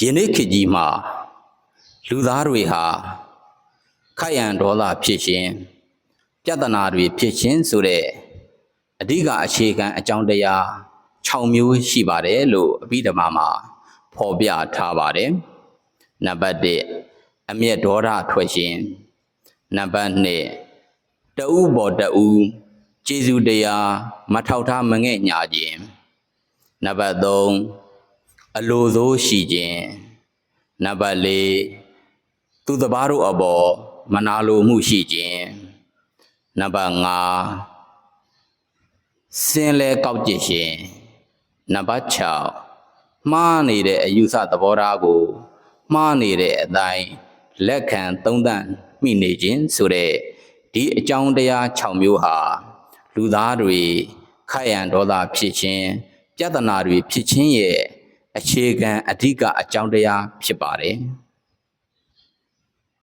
ယနေ့ခေတ်ကြီးမှာလူသားတွေဟာခိုက်ရန်ဒေါသဖြစ်ခြင်းပြဿနာတွေဖြစ်ခြင်းဆိုတဲ့အဓိကအခြေခံအကြောင်းတရား6မျိုးရှိပါတယ်လို့အဘိဓမ္မာမှာဖော်ပြထားပါတယ်။နံပါတ်1အမျက်ဒေါသထွက်ခြင်းနံပါတ်2တအူးပေါ်တအူးကျေးဇူးတရားမထောက်ထားမငဲ့ညာခြင်းနံပါတ်3 အလိုဆိုးရှိခြင်းနံပါတ်4သူတစ်ပါးတို့အပေါ်မနာလိုမှုရှိခြင်းနံပါတ်5စင်လဲကောက်ကျစ်ခြင်းနံပါတ်6မှားနေတဲ့အယူဆသဘောထားကို မှားနေတဲ့အတိုင်းလက်ခံသုံးသပ်မိနေခြင်းဆိုတဲ့ဒီအကြောင်းတရား6မျိုးဟာလူသားတွေခိုက်ရန်ဒေါသဖြစ်ခြင်းပြဿနာတွေဖြစ်ခြင်းရဲ့ အခြေခံအဓိကအကြောင်းတရားဖြစ်ပါတယ်။